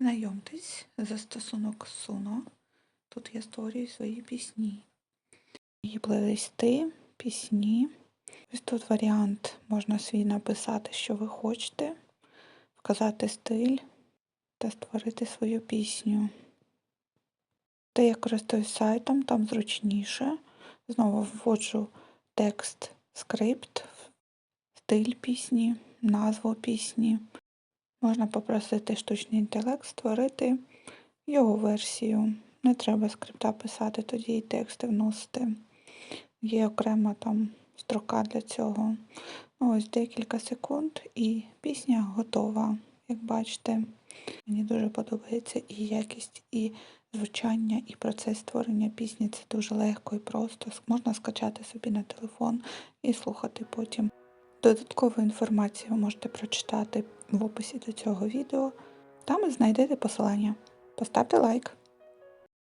Знайомтесь, застосунок Suno. Тут я створюю свої пісні. І плейлисти, пісні. Ось тут варіант можна свій написати, що ви хочете, вказати стиль та створити свою пісню. Та я користуюсь сайтом, там зручніше. Знову вводжу текст, скрипт, стиль пісні, назву пісні. Можна попросити штучний інтелект створити його версію. Не треба скрипта писати, тоді і тексти вносити. Є окрема там строка для цього. Ось декілька секунд і пісня готова. Як бачите, мені дуже подобається і якість, і звучання, і процес створення пісні. Це дуже легко і просто. Можна скачати собі на телефон і слухати потім. Додаткову інформацію ви можете прочитати в описі до цього відео. Там знайдете посилання. Поставте лайк.